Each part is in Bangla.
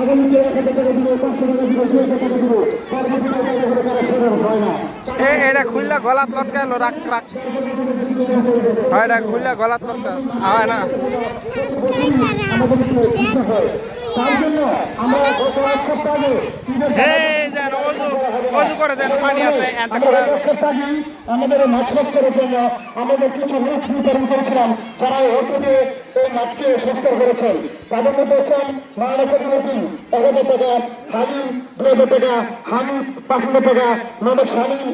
আগামীতে এক হাজার টাকা দিব পাঁচশো টাকা দিব দুই হাজার টাকা দিব। পরবর্তী টাকা তারা সেটা হয় না? এটা খুললা গলাত লটকাইল রাখ রাখ। এটা খুললা গলাত লটকাইল হয় না। তার জন্য আমরা গত এক সপ্তাহ আগে অজু করে দেন পানি আছে করার জন্য আমাদের কিছু লোক বিতরণ করেছিলাম যারা এই হোটেলে এই মাছকে সংস্কার করেছেন। তাদের মধ্যে হচ্ছেন মারানা কবিরুদ্দিন হালিম শালিম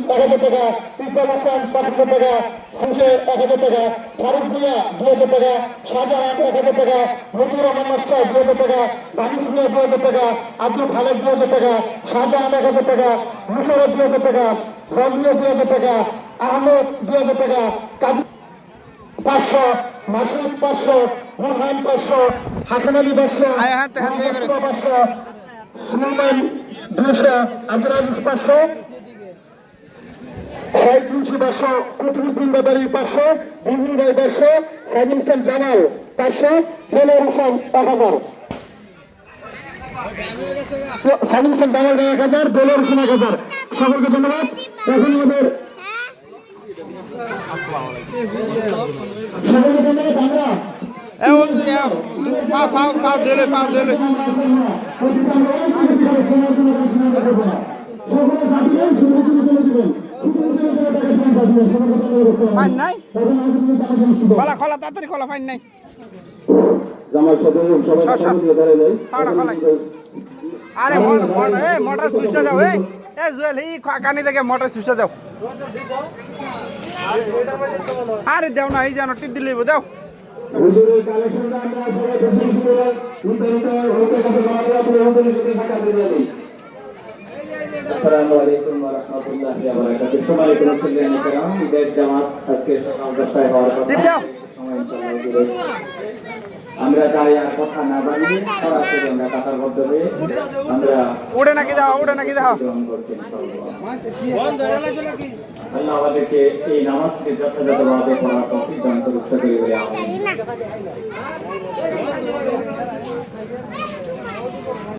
ইকবাল হাসান ফারুক শাহজাহান এক হাজার টাকা মতিউর রহমান মাস্টার দুই হাজার টাকা আব্দুল টাকা শাহজাহান এক হাজার টাকা, মুশারফ দুই হাজার টাকা টাকা, আহমদ পাঁচশো মাসুদ পাঁচশো রোহান পাঁচশো হাসান আলী পাঁচশো হ্যাঁ, হ্যাঁ, হ্যাঁ, পাঁচশো সুলেমান দুশো আব্দুল পাঁচশো শহীদ মুন্সি পাঁচশো কুতুবুদ্দিন পাঁচশো বিহুল ভাই পাঁচশো সাইদুল ইসলাম জামাল পাঁচশো ফেলে হোসেন এক হাজার। সাইদুল ইসলাম জামাল এক হাজার দোলের হোসেন এক হাজার। সকলকে ধন্যবাদ। এখন আমাদের সকলকে ধন্যবাদ আমরা এ অজু ফা ফা ফা দিলে ফা দিলে ফাইন নাই? খোলা খোলা তাড়াতাড়ি খোলা ফাইন নাই। আরে মোটর সুইচটা দাও এ। এ জুয়েল এই কানি থেকে মোটর সুইচটা দাও। আরে দেও না এই জানো টিপ দিলে দাও আসসালামু আলাইকুম ওয়া রাহমাতুল্লাহি ওয়া বারাকাতুহু সম্মানিত মুসলিম کرام ঈদের জামাত আজকে সকাল 10টায় হওয়ার কথা টিপ দাও সময় ইনশাআল্লাহ দূরে। আমরা তাই আর কথা না বাড়িয়ে সরাসরি আমরা কাতার বদ্ধ হয়ে আমরা উড়ে নাকি দাও উড়ে নাকি দাও। আল্লাহ আমাদেরকে এই নামাজকে যথাযথভাবে পড়ার তৌফিক দান করুক সকলে বলে আমিন